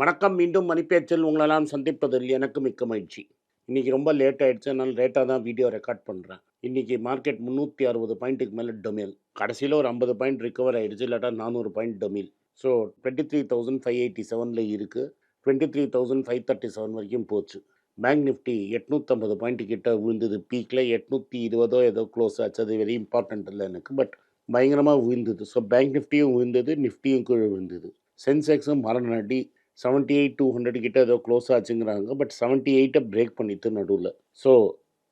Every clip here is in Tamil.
வணக்கம் மீண்டும் மணிப்பேச்சில் உங்களெல்லாம் சந்திப்பதில் எனக்கு மிக்க மகிழ்ச்சி. இன்றைக்கி ரொம்ப லேட் ஆகிடுச்சு அதனால் லேட்டாக தான் வீடியோ ரெக்கார்ட் பண்ணுறேன் இன்றைக்கி மார்க்கெட் முந்நூற்றி அறுபது பாயிண்ட்டுக்கு மேலே டொமில் கடைசியில் ஒரு ஐம்பது பாயிண்ட் ரிகவர் ஆகிடுச்சு இல்லாட்டா நானூறு point டொமில் so twenty three thousand five eighty செவனில் இருக்குது twenty three thousand five thirty seven வரைக்கும் போச்சு. பேங்க் நிஃப்டி எட்நூற்றம்பது பாயிண்ட் கிட்ட விழுந்தது. பீக்கில் எட்நூற்றி இருபதோ ஏதோ க்ளோஸ் ஆச்சு. அது வெரி இம்பார்ட்டன்ட் இல்லை எனக்கு பட் பயங்கரமாக விழுந்தது. ஸோ பேங்க் நிஃப்டியும் விழுந்தது நிஃப்டியும் கீழே விழுந்தது. சென்செக்ஸும் மரண அடி. செவன்ட்டி எயிட் டூ ஹண்ட்ரட் கிட்ட ஏதோ க்ளோஸ் ஆச்சுங்கிறாங்க. பட் செவன்ட்டி எயிட்டை பிரேக் பண்ணிட்டு நடுவில். ஸோ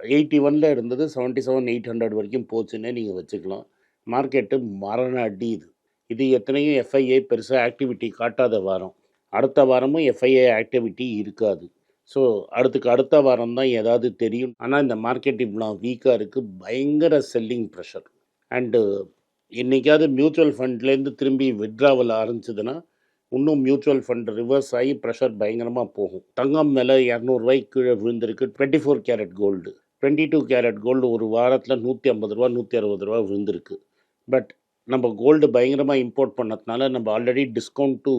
எயிட்டி ஒனில் இருந்தது செவன்ட்டி செவன் எயிட் ஹண்ட்ரட் வரைக்கும் போச்சுன்னே நீங்கள் வச்சுக்கலாம். மார்க்கெட்டு மரண அடி இது. இது எத்தனையும் எஃப்ஐஏ பெருசாக ஆக்டிவிட்டி காட்டாத வாரம். அடுத்த வாரமும் எஃப்ஐஏ ஆக்டிவிட்டி இருக்காது. ஸோ அடுத்துக்கு அடுத்த வாரம் தான் ஏதாவது தெரியும். ஆனால் இந்த மார்க்கெட் இவ்வளோ வீக்காக இருக்குது பயங்கர செல்லிங் ப்ரெஷர் அண்டு என்றைக்காவது மியூச்சுவல் ஃபண்ட்லேருந்து திரும்பி விட்ராவல் ஆரம்பிச்சதுன்னா இன்னும் மியூச்சுவல் ஃபண்ட் ரிவர்ஸ் ஆகி ப்ரெஷர் பயங்கரமாக போகும். தங்கம் விலை இரநூறுவாய்க்கு கீழே விழுந்திருக்கு. Twenty four carat gold twenty two carat gold ஒரு வாரத்தில் நூற்றி ஐம்பது ரூபா நூற்றி அறுபது ரூபா விழுந்திருக்கு. பட் நம்ம கோல்டு பயங்கரமாக இம்போர்ட் பண்ணதுனால நம்ம already discount to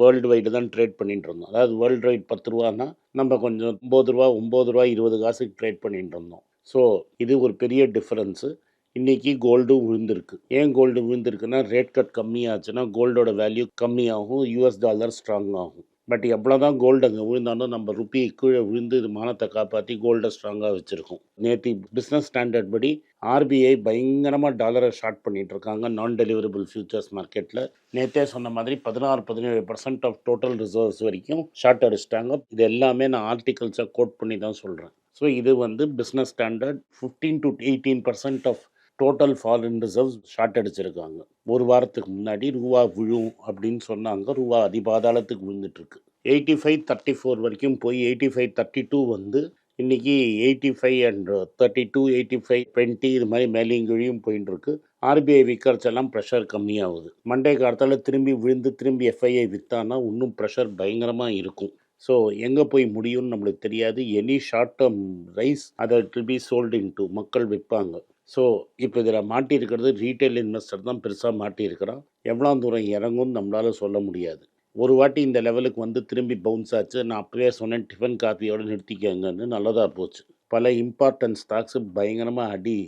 world wide தான் ட்ரேட் பண்ணிட்டு இருந்தோம். அதாவது வேர்ல்டு வைட் பத்து ரூபான்னா நம்ம கொஞ்சம் ஒம்பது ரூபா ஒம்பது ரூபா இருபது காசுக்கு ட்ரேட் பண்ணிட்டு இருந்தோம். ஸோ இது ஒரு பெரிய டிஃப்ரென்ஸு இன்றைக்கி கோல்டும் விழுந்திருக்கு. ஏன் கோல்டு விழுந்திருக்குன்னா ரேட் கட் கம்மியாச்சுன்னா கோல்டோட வேல்யூ கம்மியாகும் யூஎஸ் டாலர் ஸ்ட்ராங் ஆகும். பட் எவ்வளோ தான் கோல்டு அங்கே விழுந்தாலும் நம்ம ருப்பி கீழே விழுந்து இது மானத்தை காப்பாற்றி கோல்டை ஸ்ட்ராங்காக வச்சுருக்கோம். நேற்று பிஸ்னஸ் ஸ்டாண்டர்ட் படி ஆர்பிஐ பயங்கரமாக டாலரை ஷார்ட் பண்ணிகிட்டு இருக்காங்க நான் டெலிவரபிள் ஃபியூச்சர்ஸ் மார்க்கெட்டில் நேற்றே சொன்ன மாதிரி பதினாறு பதினேழு பர்சன்ட் ஆஃப் டோட்டல் ரிசர்வ்ஸ் வரைக்கும் ஷார்ட் அடிச்சிட்டாங்க. இது எல்லாமே நான் ஆர்டிகல்ஸை கோட் பண்ணி தான் சொல்கிறேன் ஸோ இது வந்து business standard fifteen to eighteen percent of total foreign reserves short அடிச்சிருக்காங்க. ஒரு வாரத்துக்கு முன்னாடி ரூபா விழும் அப்படின்னு சொன்னாங்க. ரூபா அதிபாதாளத்துக்கு விழுந்துட்டுருக்கு. எயிட்டி ஃபைவ் தேர்ட்டி ஃபோர் வரைக்கும் போய் எயிட்டி ஃபைவ் தேர்ட்டி டூ வந்து இன்றைக்கி eighty five and thirty two eighty five twenty இது மாதிரி மேலேயும் கீழியும் போயின்னு இருக்கு ஆர்பிஐ விற்கிறச்ச எல்லாம் ப்ரெஷர் கம்மியாகுது. மண்டே காலத்தில் திரும்பி விழுந்து திரும்பி எஃப்ஐஐ விற்றானா இன்னும் ப்ரெஷர் பயங்கரமாக இருக்கும். ஸோ எங்கே போய் முடியும்னு நம்மளுக்கு தெரியாது. எனி ஷார்ட் டேர்ம் ரைஸ் அதை வில் பி சோல்டு இன் மக்கள் விற்பாங்க. ஸோ இப்போ இதில் மாட்டியிருக்கிறது ரீட்டைல் இன்வெஸ்டர் தான் பெருசாக மாட்டியிருக்கிறான். எவ்வளோ தூரம் இறங்கும்னு நம்மளால் சொல்ல முடியாது. ஒரு வாட்டி இந்த லெவலுக்கு வந்து திரும்பி பவுன்ஸ் ஆச்சு. நான் அப்படியே சொன்னேன் டிஃபன் காஃபியோடு நிறுத்திக்கங்கன்னு. நல்லதாக போச்சு. பல இம்பார்ட்டன்ட் ஸ்டாக்ஸு பயங்கரமாக அடி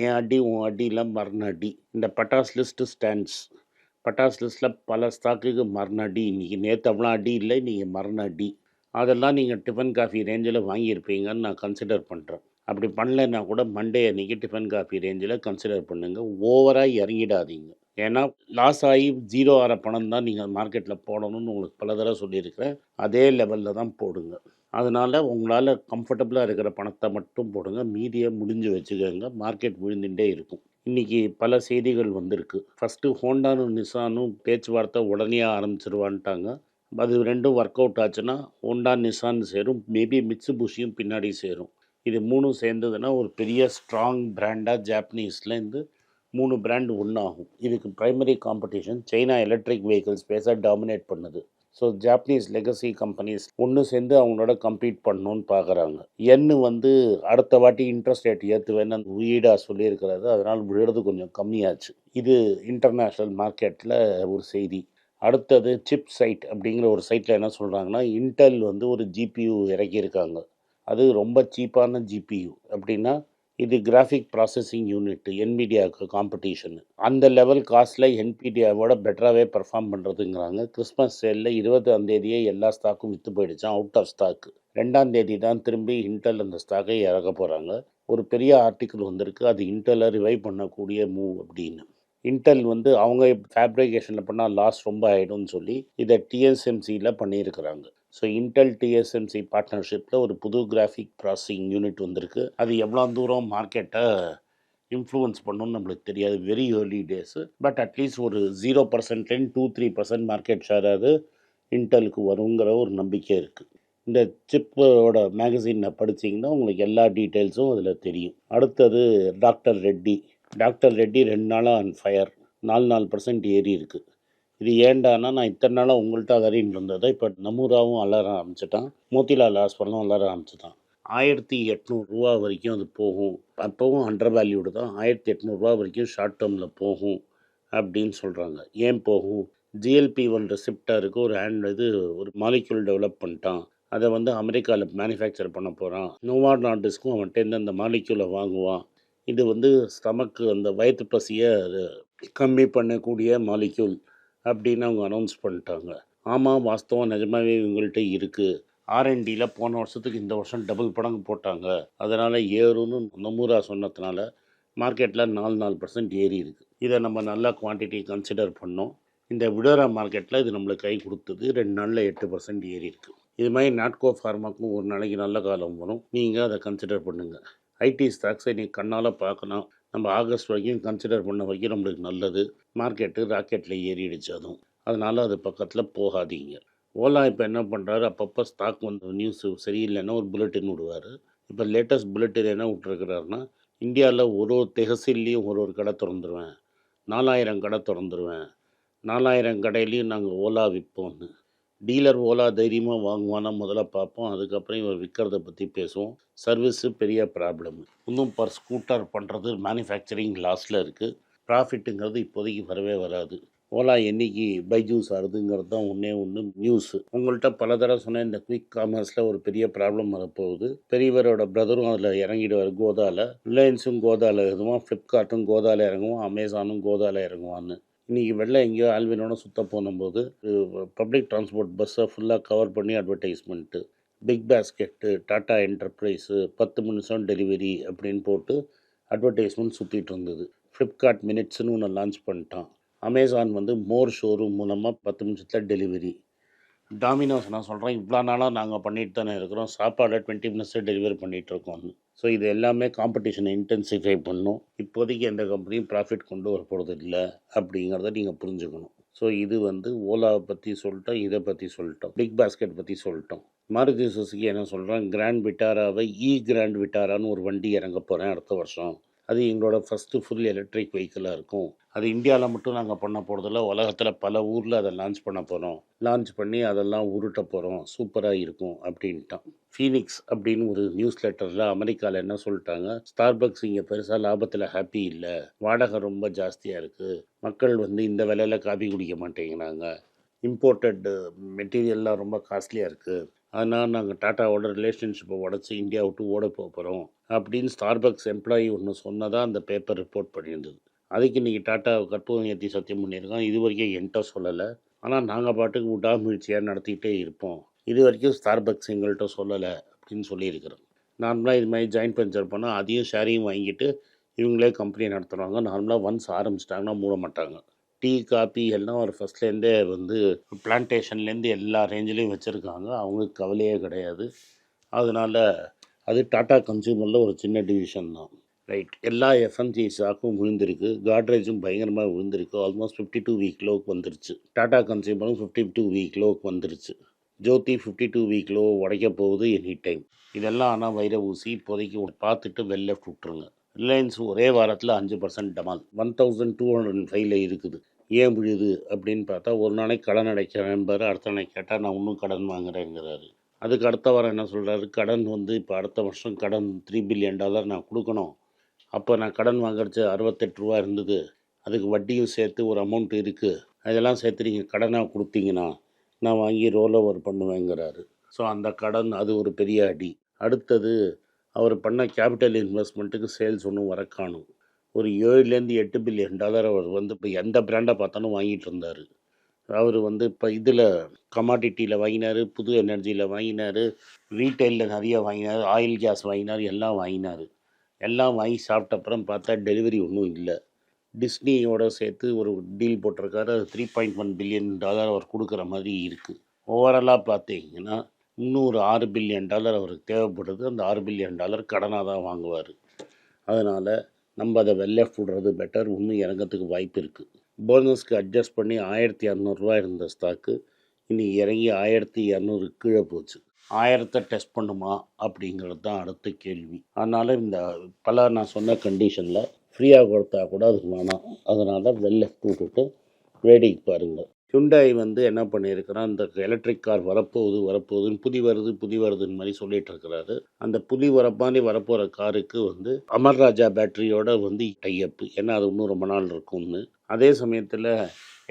என் அடி? உன் அடியில் மரண அடி இந்த பட்டாஸ் லிஸ்ட்டு ஸ்டாண்ட்ஸ் பட்டாஸ் லிஸ்ட்டில் பல ஸ்டாக்குக்கு மரண அடி இன்றைக்கி நேற்று அவ்வளோ அடி இல்லை நீங்கள் மரண அடி அதெல்லாம் நீங்கள் டிஃபன் காஃபி ரேஞ்சில் வாங்கியிருப்பீங்கன்னு நான் கன்சிடர் பண்ணுறேன் அப்படி பண்ணலைன்னா கூட மண்டே அன்றைக்கி டிஃபன் காஃபி ரேஞ்சில் கன்சிடர் பண்ணுங்கள் ஓவராக இறங்கிடாதீங்க. ஏன்னா லாஸ் ஆகி ஜீரோ ஆகிற பணம் தான் நீங்கள் மார்க்கெட்டில் போடணும்னு உங்களுக்கு பல தடவை சொல்லியிருக்கிறேன். அதே லெவலில் தான் போடுங்க. அதனால் உங்களால் கம்ஃபர்டபுளாக இருக்கிற பணத்தை மட்டும் போடுங்க. மீதியை முடிஞ்சு வச்சுக்கோங்க. மார்க்கெட் விழுந்துட்டே இருக்கும். இன்றைக்கி பல செய்திகள் வந்திருக்கு. ஃபஸ்ட்டு ஹோண்டானும் நிசானும் பேச்சுவார்த்தை உடனே ஆரம்பிச்சிருவான்ட்டாங்க. அது ரெண்டும் ஒர்க் அவுட் ஆச்சுன்னா ஹோண்டா நிசான் சேரும். மேபி மிட்சுபுஷியும் பின்னாடி சேரும். இது மூணும் சேர்ந்ததுன்னா ஒரு பெரிய ஸ்ட்ராங் பிராண்டாக ஜாப்பனீஸ்லேருந்து மூணு பிராண்ட் ஒன்றாகும் இதுக்கு primary competition China electric vehicles பேச டாமினேட் பண்ணுது. ஸோ ஜாப்பனீஸ் லெகசி கம்பெனிஸ் ஒன்று சேர்ந்து அவங்களோட கம்ப்ளீட் பண்ணணும்னு பார்க்குறாங்க எண்ணு வந்து அடுத்த வாட்டி இன்ட்ரெஸ்ட் ரேட் ஏற்றுவேன்னு அந்த உயிடாக சொல்லியிருக்கிறாரு அதனால் விழுறது கொஞ்சம் கம்மியாச்சு. இது இன்டர்நேஷ்னல் மார்க்கெட்டில் ஒரு செய்தி. அடுத்தது சிப் சைட் அப்படிங்கிற ஒரு சைட்டில் என்ன சொல்கிறாங்கன்னா இன்டெல் வந்து ஒரு ஜிபியூ இறக்கியிருக்காங்க. அது ரொம்ப சீப்பான ஜிபியூ அப்படின்னா இது கிராஃபிக் ப்ராசஸிங் யூனிட் என்பிடியாவுக்கு காம்படிஷன் அந்த லெவல் காஸ்ட்டில் என்பிடியாவோட பெட்டராகவே பர்ஃபார்ம் பண்ணுறதுங்கிறாங்க கிறிஸ்மஸ் சேலில் இருபதாம் தேதியே எல்லா ஸ்டாக்கும் விற்று போயிடுச்சான் அவுட் ஆஃப் ஸ்டாக்கு ரெண்டாம் தேதி தான் திரும்பி இன்டெல் அந்த ஸ்டாக்கை இறக்க போகிறாங்க ஒரு பெரிய ஆர்டிக்கிள் வந்திருக்கு அது இன்டெல்லை ரிவைவ் பண்ணக்கூடிய மூவ் அப்படின்னு. இன்டெல் வந்து அவங்க ஃபேப்ரிகேஷனில் பண்ணால் லாஸ் ரொம்ப ஆகிடும்னு சொல்லி இதை டிஎஸ்எம்சியில் பண்ணியிருக்கிறாங்க. ஸோ இன்டெல் டிஎஸ்எம்சி பார்ட்னர்ஷிப்பில் ஒரு புது கிராஃபிக் ப்ராசஸிங் யூனிட் வந்திருக்கு. அது எவ்வளோ தூரம் மார்க்கெட்டை இன்ஃப்ளூயன்ஸ் பண்ணணும்னு நம்மளுக்கு தெரியாது. Very early days but at least ஒரு ஜீரோ பர்சன்ட்லேருந்து டூ த்ரீ பர்சன்ட் மார்க்கெட் ஷேராவது இன்டெலுக்கு வருங்கிற ஒரு நம்பிக்கை இருக்குது இந்த சிப்போட மேகசினை படிச்சிங்கன்னா உங்களுக்கு எல்லா டீட்டெயில்ஸும் அதில் தெரியும். அடுத்தது டாக்டர் ரெட்டி. டாக்டர் ரெட்டி ரெண்டு நாளாக ஆன் ஃபயர் நாலு நாலு பர்சன்ட் ஏறி இருக்குது இது ஏண்டானா நான் இத்தனை நாளாக உங்கள்கிட்ட அதறின்னு இருந்ததை இப்போ நமூராவும் அலர ஆரம்பிச்சிட்டான். மோத்திலால் ஹாஸ்பிட்டலும் அலர ஆரம்பிச்சிட்டான். ஆயிரத்தி எட்நூறுரூவா வரைக்கும் அது போகும். அப்போவும் அண்டர் வேல்யூடு தான். ஆயிரத்தி எட்நூறுரூவா வரைக்கும் ஷார்ட் டேர்மில் போகும் அப்படின்னு சொல்கிறாங்க ஏன் போகும்? ஜிஎல்பி ஒன் ரெசிப்டாருக்கு ஒரு ஹேண்ட் இது ஒரு மாலிக்யூல் டெவலப் பண்ணிட்டான். அதை வந்து அமெரிக்காவில் மேனுஃபேக்சர் பண்ண போகிறான் நோவா நாட்டிஸ்க்கும் அவன்கிட்ட அந்த மாலிக்யூலை வாங்குவான். இது வந்து ஸ்டமக்கு அந்த வயிற்று பசியை கம்மி பண்ணக்கூடிய மாலிக்யூல் அப்படின்னு அவங்க அனௌன்ஸ் பண்ணிட்டாங்க. ஆமாம் வாஸ்தவம் நிஜமாவே இவங்கள்ட்ட இருக்குது ஆர்என்டியில் போன வருஷத்துக்கு இந்த வருஷம் டபுள் படங்கு போட்டாங்க. அதனால் ஏறும்னு நொமுரா சொன்னதுனால மார்க்கெட்டில் நாலு நாலு பர்சன்ட் ஏறி இருக்குது இதை நம்ம நல்லா குவான்டிட்டி கன்சிடர் பண்ணோம். இந்த விடோரா மார்க்கெட்டில் இது நம்மளுக்கு கை கொடுத்தது ரெண்டு நாளில் எட்டு பர்சன்ட் ஏறி இருக்குது இது மாதிரி நாட்கோ ஃபார்மாக்கும் ஒரு நாளைக்கு நல்ல காலம் வரும். நீங்கள் அதை கன்சிடர் பண்ணுங்கள் ஐடி ஸ்டாக்ஸை நீ கண்ணால் பார்க்கணும் நம்ம ஆகஸ்ட் வரைக்கும் கன்சிடர் பண்ண வரைக்கும் நம்மளுக்கு நல்லது. மார்க்கெட்டு ராக்கெட்டில் ஏறிடுச்சு அதுவும். அதனால் அது பக்கத்தில் போகாதீங்க. ஓலா இப்போ என்ன பண்ணுறாரு அப்பப்போ ஸ்டாக் வந்து நியூஸ் சரியில்லைன்னா ஒரு புல்லட்டின் விடுவார். இப்போ லேட்டஸ்ட் புல்லட்டின் என்ன விட்டுருக்கிறாருன்னா இந்தியாவில் ஒரு ஒரு தெஹசில்லையும் ஒரு ஒரு கடை திறந்துருவேன். நாலாயிரம் கடை திறந்துருவேன். நாலாயிரம் கடையிலையும் நாங்கள் ஓலா விற்போம்னு டீலர் ஓலா தைரியமாக வாங்குவானா முதல்ல பார்ப்போம். அதுக்கப்புறம் இவர் விற்கிறத பற்றி பேசுவோம். சர்வீஸு பெரிய ப்ராப்ளம் இன்னும் பர் ஸ்கூட்டர் பண்ணுறது மேனுஃபேக்சரிங் லாஸில் இருக்குது ப்ராஃபிட்டுங்கிறது இப்போதைக்கு வரவே வராது. ஓலா என்னைக்கு பைஜூஸ் ஆகுதுங்கிறது தான் ஒன்றே ஒன்று நியூஸு உங்கள்கிட்ட பல தடவை சொன்ன இந்த குயிக் காமர்ஸில் ஒரு பெரிய ப்ராப்ளம் வரப்போகுது. பெரியவரோட பிரதரும் அதில் இறங்கிடுவார் கோதாவில் ரிலையன்ஸும் கோதாவில் இறங்குவான் ஃப்ளிப்கார்ட்டும் கோதாவில் இறங்குவான் அமேசானும் கோதாவில் இறங்குவான்னு. இன்றைக்கி வெளில எங்கேயோ ஆல்வினோட சுத்த போகும்போது பப்ளிக் டிரான்ஸ்போர்ட் பஸ்ஸை ஃபுல்லாக கவர் பண்ணி advertisement Big Basket Tata enterprise பத்து நிமிஷம் டெலிவரி அப்படின்னு போட்டு அட்வர்டைஸ்மெண்ட் சுற்றிட்டு இருந்தது. ஃப்ளிப்கார்ட் மினிட்ஸ்னு ஒன்று லான்ச் பண்ணிட்டான். அமேசான் வந்து மோர் ஷோரூம் மூலமாக பத்து நிமிஷத்தில் டெலிவரி டாமினோஸ் நான் சொல்கிறேன் இவ்வளோ நாளாக நாங்கள் பண்ணிட்டு தானே இருக்கிறோம். சாப்பாடை டுவெண்ட்டி மினிட்ஸில் டெலிவரி பண்ணிகிட்டுருக்கோன்னு ஸோ இது எல்லாமே காம்படிஷனை இன்டென்சிஃபை பண்ணும். இப்போதைக்கு எந்த கம்பெனியும் ப்ராஃபிட் கொண்டு வர போகிறது இல்லை அப்படிங்கிறத நீங்கள் புரிஞ்சுக்கணும். ஸோ இது வந்து ஓலாவை பற்றி சொல்லிட்டோம் இதை பற்றி சொல்லிட்டோம். பிக் பாஸ்கெட் பற்றி சொல்லிட்டோம். மாருதி சுசுகி என்ன சொல்கிறேன் கிராண்ட் விட்டாராவை இ கிராண்ட் விட்டாரான்னு ஒரு வண்டி இறங்க போகிறேன் அடுத்த வருஷம். அது எங்களோட ஃபஸ்ட்டு ஃபுல் எலக்ட்ரிக் வெஹிக்கிளாக இருக்கும். அது இந்தியாவில் மட்டும் நாங்கள் பண்ண போகிறதில்ல உலகத்தில் பல ஊரில் அதை லான்ச் பண்ண போகிறோம் லான்ச் பண்ணி அதெல்லாம் உருட்ட போகிறோம் சூப்பராக இருக்கும் அப்படின்ட்டான். ஃபீனிக்ஸ் அப்படின்னு ஒரு நியூஸ் லெட்டரில் அமெரிக்காவில் என்ன சொல்லிட்டாங்க? ஸ்டார்பக்ஸ் இங்கே பெருசாக லாபத்தில் ஹாப்பி இல்லை. வாடகை ரொம்ப ஜாஸ்தியாக இருக்குது மக்கள் வந்து இந்த விலையில் காபி குடிக்க மாட்டேங்கிறாங்க. இம்போர்ட்டட் மெட்டீரியல்லாம் ரொம்ப காஸ்ட்லியாக இருக்குது அதனால் நாங்கள் டாட்டாவோட ரிலேஷன்ஷிப்பை உடச்சி இந்தியா விட்டு ஓட போக போகிறோம் அப்படின்னு ஸ்டார்பக்ஸ் எம்ப்ளாயி ஒன்று சொன்னதாக அந்த பேப்பர் ரிப்போர்ட் பண்ணியிருந்தது. அதுக்கு இன்றைக்கி டாட்டா கற்பூரம் ஏற்றி சத்தியம் பண்ணியிருக்கோம் இது வரைக்கும் என்கிட்ட சொல்லலை. ஆனால் நாங்கள் பாட்டுக்கு விடாமுயற்சியாக நடத்திக்கிட்டே இருப்போம். இது வரைக்கும் ஸ்டார்பக்ஸ் எங்கள்கிட்ட சொல்லலை அப்படின்னு சொல்லியிருக்கிறோம் நார்மலாக இது மாதிரி ஜாயின்ட் பஞ்சர் பண்ணால் அதையும் ஷேரையும் வாங்கிட்டு இவங்களே கம்பெனி நடத்துகிறாங்க நார்மலாக ஒன்ஸ் ஆரம்பிச்சிட்டாங்கன்னா மூட மாட்டாங்க டீ காப்பி எல்லாம் ஒரு ஃபஸ்ட்லேருந்தே வந்து பிளான்டேஷன்லேருந்து எல்லா ரேஞ்சிலையும் வச்சுருக்காங்க. அவங்களுக்கு கவலையே கிடையாது. அதனால் அது டாட்டா கன்சூமரில் ஒரு சின்ன டிவிஷன் தான். ரைட் எல்லா எஃப்எம்ஜி ஸ்டாக்கும் விழுந்திருக்கு. காட்ரேஜும் பயங்கரமாக விழுந்திருக்கு. ஆல்மோஸ்ட் ஃபிஃப்டி டூ வீக்லோவுக்கு வந்துருச்சு. டாடா கன்சியூமரும் ஃபிஃப்டி டூ வீக்லோவுக்கு வந்துருச்சு. Jyothi fifty two week low உடைக்க போகுது எனி டைம் இதெல்லாம் ஆனால் வைர ஊசி இப்போதைக்கு பார்த்துட்டு வெளில விட்டுருங்க. ரிலையன்ஸ் ஒரே வாரத்தில் அஞ்சு பர்சன்ட் டமால் ஒன் தௌசண்ட் டூ ஹண்ட்ரட் ஃபைவ்ல இருக்குது. ஏன் விழுது அப்படின்னு பார்த்தா ஒரு நாளைக்கு கடன் அடைக்கிறேன்பாரு அடுத்த நாளைக்கு கேட்டால் நான் இன்னும் கடன் வாங்குறேங்கிறாரு. அதுக்கு அடுத்த வாரம் என்ன சொல்கிறாரு கடன் வந்து இப்போ அடுத்த வருஷம் கடன் த்ரீ பில்லியன் டாலர் நான் கொடுக்கணும். அப்போ நான் கடன் வாங்குறது அறுபத்தெட்டு ரூபா இருந்தது. அதுக்கு வட்டியும் சேர்த்து ஒரு அமௌண்ட் இருக்குது அதெல்லாம் சேர்த்து நீங்கள் கடனாக கொடுத்தீங்கன்னா நான் வாங்கி ரோல் ஓவர் பண்ணுவேங்கிறாரு. ஸோ அந்த கடன் அது ஒரு பெரிய அடி. அடுத்தது அவர் பண்ண கேபிட்டல் இன்வெஸ்ட்மெண்ட்டுக்கு சேல்ஸ் ஒன்றும் வர காணும் ஒரு ஏழுலேருந்து எட்டு பில்லியன் டாலர் அவர் வந்து இப்போ எந்த பிராண்டை பார்த்தாலும் வாங்கிட்டு இருந்தார். அவர் வந்து இப்போ இதில் கமாடிட்டியில் வாங்கினார் புது எனர்ஜியில் வாங்கினார் ரீட்டைலில் நிறைய வாங்கினார் ஆயில் கேஸ் வாங்கினார் எல்லாம் வாங்கினார். எல்லாம் வாங்கி சாப்பிட்ட அப்புறம் பார்த்தா டெலிவரி ஒன்றும் இல்லை. டிஸ்னியோட சேர்த்து ஒரு டீல் போட்டிருக்காரு. அது three point one billion dollar அவர் கொடுக்குற மாதிரி இருக்குது ஓவராலாக பார்த்தீங்கன்னா இன்னொரு ஆறு பில்லியன் டாலர் அவருக்கு தேவைப்படுது. அந்த ஆறு பில்லியன் டாலர் கடனாக தான் வாங்குவார். அதனால் நம்ம அதை வெள்ளை விடுறது பெட்டர் இன்னும் இறங்கிறதுக்கு வாய்ப்பு இருக்குது போனஸ்க்கு அட்ஜஸ்ட் பண்ணி ஆயிரத்தி இரநூறுவா இருந்த ஸ்டாக்கு இனி இறங்கி ஆயிரத்தி இரநூறு கீழே போச்சு. ஆயிரத்தை டெஸ்ட் பண்ணுமா அப்படிங்கிறது தான் அடுத்த கேள்வி. அதனால் இந்த பல நான் சொன்ன கண்டிஷனில் ஃப்ரீயாக கொடுத்தா கூட அதுக்கு வேணாம். அதனால் வெள்ளை விட்டுட்டு வேடிக்கை பாருங்கள் ஹுண்டாய் வந்து என்ன பண்ணியிருக்கிறான்? அந்த எலக்ட்ரிக் கார் வரப்போகுது வரப்போகுதுன்னு புதி வருது புதி வருதுன்னு மாதிரி சொல்லிட்டு இருக்கிறாரு. அந்த புதி வர மாதிரி வரப்போகிற காருக்கு வந்து அமர் ராஜா பேட்டரியோட வந்து டைஅப் ஏன்னா அது இன்னும் ரொம்ப நாள் இருக்கும்னு. அதே சமயத்தில்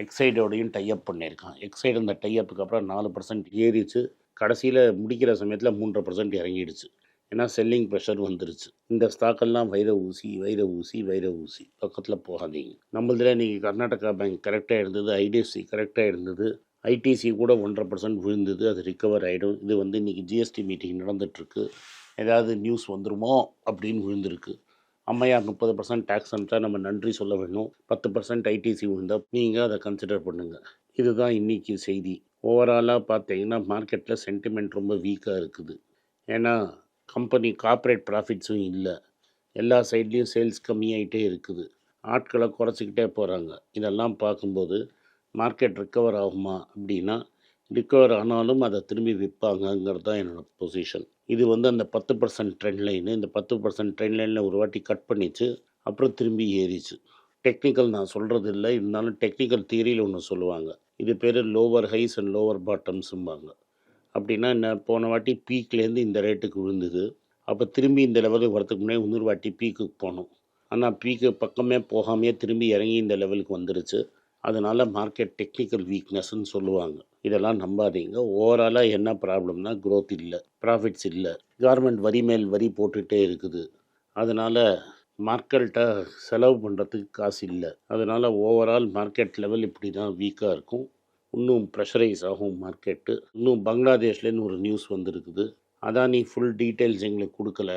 எக்ஸைடோடையும் டைப் பண்ணியிருக்கான். எக்ஸைடு இந்த டைப்புக்கு அப்புறம் நாலு பர்சன்ட் ஏறிச்சு. கடைசியில் முடிக்கிற சமயத்தில் மூன்றரை பர்சன்ட் இறங்கிடுச்சு. ஏன்னா செல்லிங் ப்ரெஷர் வந்துருச்சு. இந்த ஸ்டாக்கெல்லாம் வைர ஊசி வைர ஊசி வைர ஊசி. பக்கத்தில் போகாதீங்க. நம்மளதில் இன்றைக்கி கர்நாடகா பேங்க் கரெக்டாக இருந்தது ஐடிஎஃப்சி கரெக்டாக இருந்தது. ஐடிசி கூட ஒன்றரை பர்சன்ட் விழுந்தது அது ரிக்கவர் ஆகிடும் இது வந்து இன்றைக்கி ஜிஎஸ்டி மீட்டிங் நடந்துகிட்ருக்கு ஏதாவது நியூஸ் வந்துருமோ அப்படின்னு விழுந்திருக்கு. அம்மையார் முப்பது பர்சன்ட் டேக்ஸ் அனுப்பிச்சா நம்ம நன்றி சொல்ல வேணும். பத்து பர்சன்ட் ஐடிசி விழுந்தால் நீங்கள் அதை கன்சிடர் பண்ணுங்கள் இதுதான் இன்றைக்கி செய்தி. ஓவராலாக பார்த்தீங்கன்னா மார்க்கெட்டில் சென்டிமெண்ட் ரொம்ப வீக்காக இருக்குது. ஏன்னா கம்பெனி கார்ப்பரேட் ப்ராஃபிட்ஸும் இல்லை. எல்லா சைட்லேயும் சேல்ஸ் கம்மியாயிட்டே இருக்குது. ஆட்களை குறைச்சிக்கிட்டே போகிறாங்க இதெல்லாம் பார்க்கும்போது மார்க்கெட் ரிக்கவர் ஆகுமா அப்படின்னா ரிக்கவர் ஆனாலும் அதை திரும்பி விற்பாங்கங்கிறது தான் என்னோடய பொசிஷன் இது வந்து அந்த பத்து பர்சன்ட் ட்ரெண்ட் லைனு இந்த பத்து பர்சன்ட் ட்ரெண்ட் லைனில் ஒரு வாட்டி கட் பண்ணிச்சு அப்புறம் திரும்பி ஏறிச்சு. டெக்னிக்கல் நான் சொல்கிறது இல்லை. இருந்தாலும் டெக்னிக்கல் தியரியில் ஒன்று சொல்லுவாங்க. இது பேர் லோவர் ஹைஸ் அண்ட் லோவர் பாட்டம்ஸும்பாங்க அப்படின்னா என்ன? போன வாட்டி பீக்லேருந்து இந்த ரேட்டுக்கு விழுந்தது. அப்போ திரும்பி இந்த லெவலுக்கு வரதுக்கு முன்னாடி இன்னொரு வாட்டி பீக்குக்கு போனோம். ஆனால் பீக்கு பக்கமே போகாமையே திரும்பி இறங்கி இந்த லெவலுக்கு வந்துருச்சு. அதனால் மார்க்கெட் டெக்னிக்கல் வீக்னஸ்ன்னு சொல்லுவாங்க. இதெல்லாம் நம்பாதீங்க. ஓவராலாக என்ன ப்ராப்ளம்னா க்ரோத் இல்லை. ப்ராஃபிட்ஸ் இல்லை. கவர்மெண்ட் வரி மேல் வரி போட்டுகிட்டே இருக்குது. அதனால் மார்க்கெட்டை செலவு பண்ணுறதுக்கு காசு இல்லை. அதனால் ஓவரால் மார்க்கெட் லெவல் இப்படி தான் வீக்காக இருக்கும். இன்னும் ப்ரெஷரைஸ் ஆகும் மார்க்கெட்டு இன்னும் பங்களாதேஷ்லேருந்து ஒரு நியூஸ் வந்திருக்குது. அதானி ஃபுல் டீட்டெயில்ஸ் எங்களுக்கு கொடுக்கல.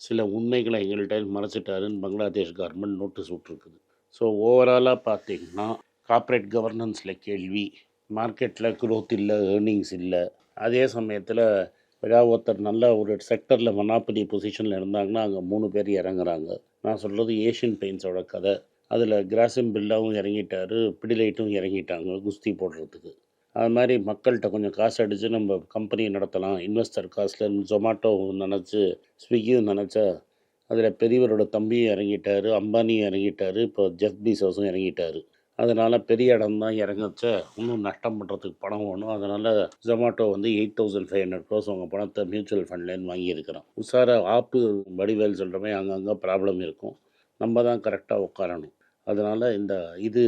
சில உண்மைகளை எங்கள்கிட்ட மறைச்சிட்டாருன்னு பங்களாதேஷ் கவர்மெண்ட் நோட்டீஸ் விட்ருக்குது ஸோ ஓவராலாக பார்த்தீங்கன்னா கார்ப்பரேட் கவர்னன்ஸில் கேள்வி. மார்க்கெட்டில் க்ரோத் இல்லை ஏர்னிங்ஸ் இல்லை. அதே சமயத்தில் ஏதாவது ஒருத்தர் நல்ல ஒரு செக்டரில் மனாப்பலி பொசிஷனில் இருந்தாங்கன்னா அங்கே மூணு பேர் இறங்குறாங்க. நான் சொல்கிறது ஏஷியன் பெயிண்ட்ஸோட கதை. அதில் கிராசம் பில்லாவும் இறங்கிட்டாரு பிடிலைட்டும் இறங்கிட்டாங்க குஸ்தி போடுறதுக்கு. அது மாதிரி மக்கள்கிட்ட கொஞ்சம் காசு அடித்து நம்ம கம்பெனியை நடத்தலாம். இன்வெஸ்டர் காசில் ஜொமாட்டோவும் நினச்சி ஸ்விக்கியும் நினச்சா அதில் பெரியவரோட தம்பியும் இறங்கிட்டாரு அம்பானியும் இறங்கிட்டாரு இப்போ ஜெஃப் பீசோஸும் இறங்கிட்டார். அதனால் பெரிய இடம் தான் இறங்கச்ச இன்னும் நஷ்டம் பண்ணுறதுக்கு பணம் வேணும். அதனால் ஜொமாட்டோ வந்து eight thousand five hundred crores அவங்க பணத்தை மியூச்சுவல் ஃபண்ட்லேருந்து வாங்கியிருக்கிறோம் உஷாரா ஆப்பு வடிவேல் சொல்கிற மாதிரி அங்கங்கே ப்ராப்ளம் இருக்கும். நம்ம தான் கரெக்டாக உட்காரணும். அதனால் இந்த இது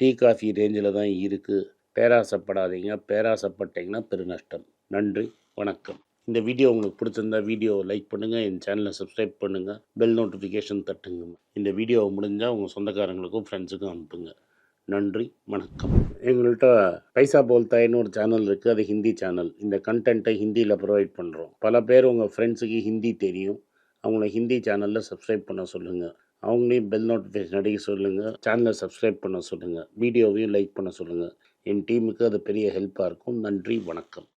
டீ காஃபி ரேஞ்சில் தான் இருக்குது பேராசைப்படாதீங்க. பேராசப்பட்டீங்கன்னா பெருநஷ்டம் நன்றி. வணக்கம். இந்த வீடியோ உங்களுக்கு பிடிச்சிருந்தா வீடியோ லைக் பண்ணுங்கள் என் சேனலை சப்ஸ்கிரைப் பண்ணுங்கள் பெல் நோட்டிஃபிகேஷன் தட்டுங்க. இந்த வீடியோ முடிஞ்சால் உங்கள் சொந்தக்காரங்களுக்கும் ஃப்ரெண்ட்ஸுக்கும் அனுப்புங்க. நன்றி. வணக்கம். எங்கள்கிட்ட பைசா போல்தாயின்னு ஒரு சேனல் இருக்குது அது ஹிந்தி சேனல். இந்த கண்டென்ட்டை ஹிந்தியில் ப்ரொவைட் பண்ணுறோம் பல பேர் உங்கள் ஃப்ரெண்ட்ஸுக்கு ஹிந்தி தெரியும். அவங்கள ஹிந்தி சேனலில் சப்ஸ்கிரைப் பண்ண சொல்லுங்கள் அவங்களையும் பெல் நோட்டிஃபிகேஷன் அடிக்க சொல்லுங்கள் சேனலை சப்ஸ்கிரைப் பண்ண சொல்லுங்கள் வீடியோவையும் லைக் பண்ண சொல்லுங்கள் என் டீமுக்கு அது பெரிய ஹெல்ப்பாக இருக்கும். நன்றி வணக்கம்.